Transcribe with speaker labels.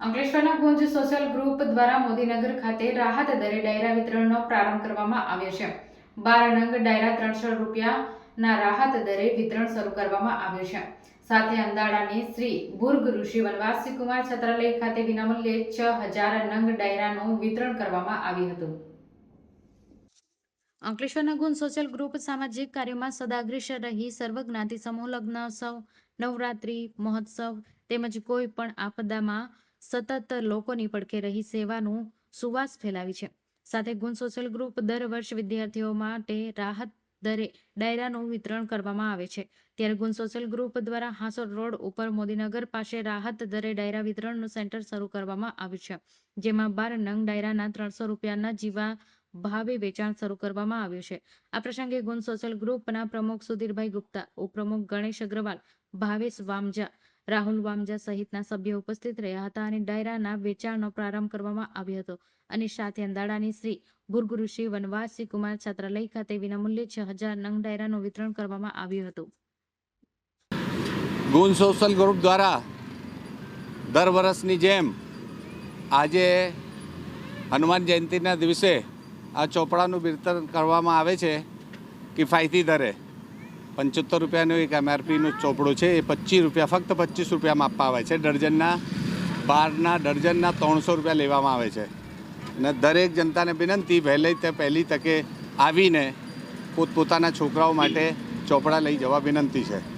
Speaker 1: અંકલેશ્વરના ગુંજ social group દ્વારા મોદીનગર ખાતે રાહત દરે ડાયરા વિતરણનો પ્રારંભ કરવામાં આવ્યો છે. બાર નંગ ડાયરા ત્રણસો રૂપિયાના રાહત દરે વિતરણ શરૂ કરવામાં આવ્યું છે. સાથે અંદાડાની શ્રી ભુર્ગ ઋષિ વનવાસીકુમાર છત્રાલય ખાતે વિનામૂલ્યે છ હજાર નંગ ડાયરાનું વિતરણ કરવામાં આવ્યું હતું. અંકલેશ્વરના ગુણ સોશિયલ ગ્રુપ સામાજિક કાર્યોમાં સદાગ્રેસર રહી સર્વજ્ઞાતિ સમૂહ લગ્નોત્સવ નવરાત્રિ, મહોત્સવ તેમજ કોઈ પણ આપદામાં સતત લોકોની પડખે રહી સેવાનું સુવાસ ફેલાવી છે. સાથે ગુણ સોશિયલ ગ્રુપ દર વર્ષ વિદ્યાર્થીઓ માટે રાહત દરે ડાયરાનું વિતરણ કરવામાં આવે છે. ત્યારે ગુણ સોશિયલ ગ્રુપ દ્વારા હાંસોર રોડ ઉપર મોદીનગર પાસે રાહત દરે ડાયરા વિતરણનું સેન્ટર શરૂ કરવામાં આવ્યું છે. જેમાં બાર નંગ ડાયરાના ત્રણસો રૂપિયાના જીવા ભાવે વેચાણ શરૂ કરવામાં આવ્યું છે. આ પ્રસંગે ગુણ સોશિયલ ગ્રુપના પ્રમુખ સુધીરભાઈ ગુપ્તા, ઉપપ્રમુખ ગણેશ અગ્રવાલ, ભાવેશ વામજા રાહુલ વામજા સહિતના સભ્યો ઉપસ્થિત રહ્યા હતા અને ડાયરાના વેચાણનો પ્રારંભ કરવામાં આવ્યો હતો. અને સાથે અંદાડાની શ્રી ભુર્ગુરુષિ વનવાસી કુમાર છાત્રાલય ખાતે વિનામૂલ્યે છ હજાર નંગ ડાયરાનું વિતરણ કરવામાં આવ્યું હતું.
Speaker 2: ગુણ સોશિયલ ગ્રુપ દ્વારા દર વર્ષની જેમ આજે હનુમાન જયંતિના દિવસે આ ચોપડાનું વિતરણ કરવામાં આવે છે, કિફાયતી દરે. પંચોતેર રૂપિયાનું એક એમઆરપીનું ચોપડું છે, એ પચીસ રૂપિયા, ફક્ત પચીસ રૂપિયામાં આપવા આવે છે. ડર્જનના, બારના ડર્જનના ત્રણસો રૂપિયા લેવામાં આવે છે. અને દરેક જનતાને વિનંતી, વહેલી તે પહેલી તકે આવીને પોતપોતાના છોકરાઓ માટે ચોપડા લઈ જવા વિનંતી છે.